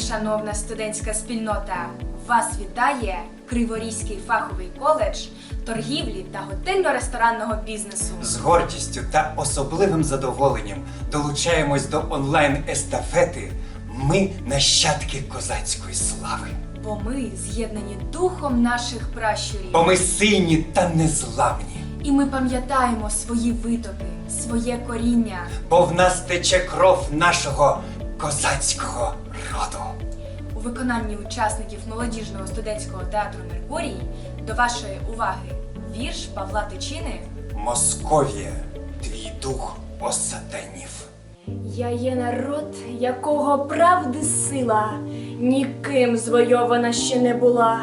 шановна студентська спільнота! Вас вітає Криворізький фаховий коледж торгівлі та готельно-ресторанного бізнесу. З гордістю та особливим задоволенням долучаємось до онлайн-естафети. Ми нащадки козацької слави. Бо ми з'єднані духом наших пращурів. Бо ми сильні та незламні. І ми пам'ятаємо свої витоки, своє коріння. Бо в нас тече кров нашого козацького роду. У виконанні учасників молодіжного студентського театру Меркурій до вашої уваги вірш Павла Тичини Московія, твій дух осатанів. Я є народ, якого правди сила, ніким звойована ще не була.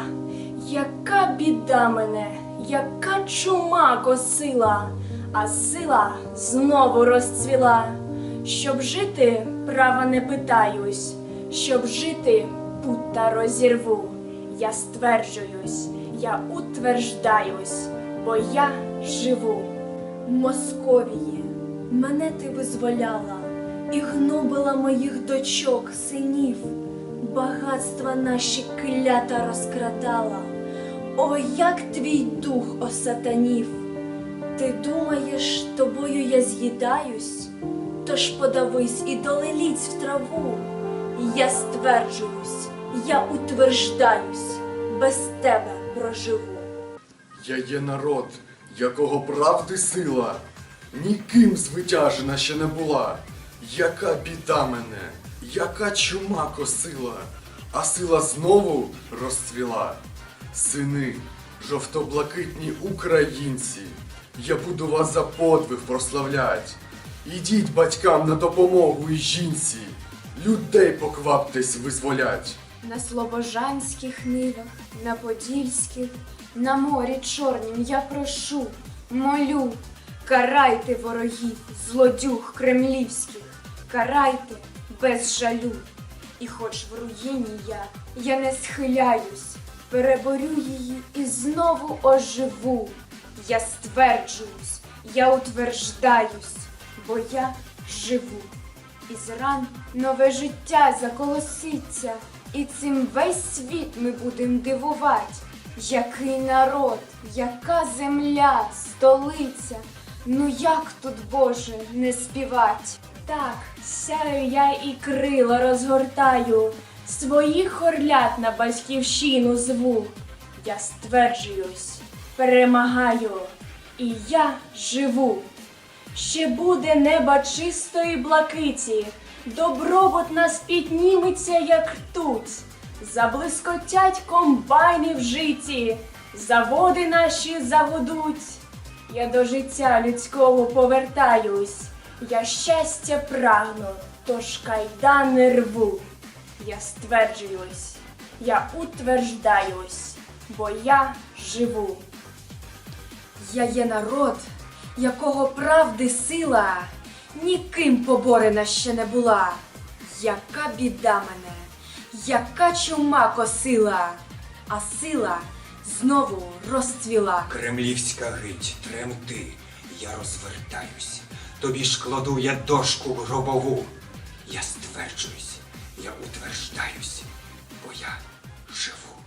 Яка біда мене, яка чума косила, а сила знову розцвіла. Щоб жити, права не питаюсь, щоб жити, пута розірву. Я стверджуюсь, я утверждаюсь, бо я живу. Московії, мене ти визволяла і гнобила моїх дочок, синів, багатства наші клята розкрадала. О, як твій дух осатанів! Ти думаєш, тобою я з'їдаюсь, тож подавись і долеліць в траву. Я стверджуюсь, я утверждаюсь, без тебе проживу. Я є народ, якого правди сила, ніким звитяжена ще не була. Яка біда мене, яка чума косила, а сила знову розцвіла. Сини, жовто-блакитні українці, я буду вас за подвиг прославлять. Ідіть батькам на допомогу і жінці, людей покваптесь визволять. На слобожанських нивах, на подільських, на морі чорнім я прошу, молю, карайте ворогів, злодюг кремлівських, карайте без жалю. І хоч в руїні я, я не схиляюсь, переборю її і знову оживу. Я стверджуюсь, я утверждаюсь, бо я живу. Із ран нове життя заколоситься, і цим весь світ ми будем дивувати. Який народ, яка земля, столиця. Ну як тут, Боже, не співать? Так, сяю я і крила розгортаю, своїх орлят на батьківщину зву. Я стверджуюсь, перемагаю, і я живу. Ще буде неба чистої блакиті, добробут нас підніметься, як ртуть. Заблискотять комбайни в житті, заводи наші загудуть. Я до життя людського повертаюсь, я щастя прагну, тож кайдан не рву. Я стверджуюсь, я утверждаюсь, бо я живу. Я є народ, якого правди сила ніким поборена ще не була. Яка біда мене, яка чума косила, а сила знову розцвіла. Кремлівська гить, тремти, я розвертаюсь. Тобі ж кладу я дошку гробову. Я стверджуюсь, я утверждаюсь, бо я живу.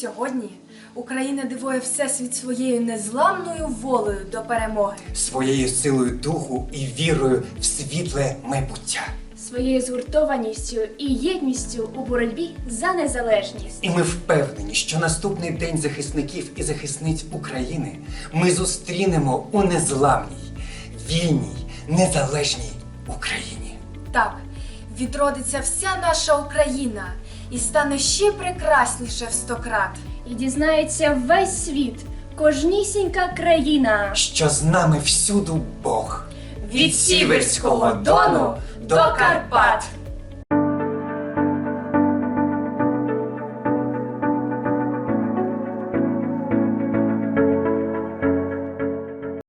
Сьогодні Україна дивує всесвіт своєю незламною волею до перемоги. Своєю силою духу і вірою в світле майбуття. Своєю згуртованістю і єдністю у боротьбі за незалежність. І ми впевнені, що наступний день захисників і захисниць України ми зустрінемо у незламній, вільній, незалежній Україні. Так, відродиться вся наша Україна і стане ще прекрасніше в сто крат. І дізнається весь світ, кожнісінька країна. Що з нами всюду Бог. Від Сіверського Дону до Карпат.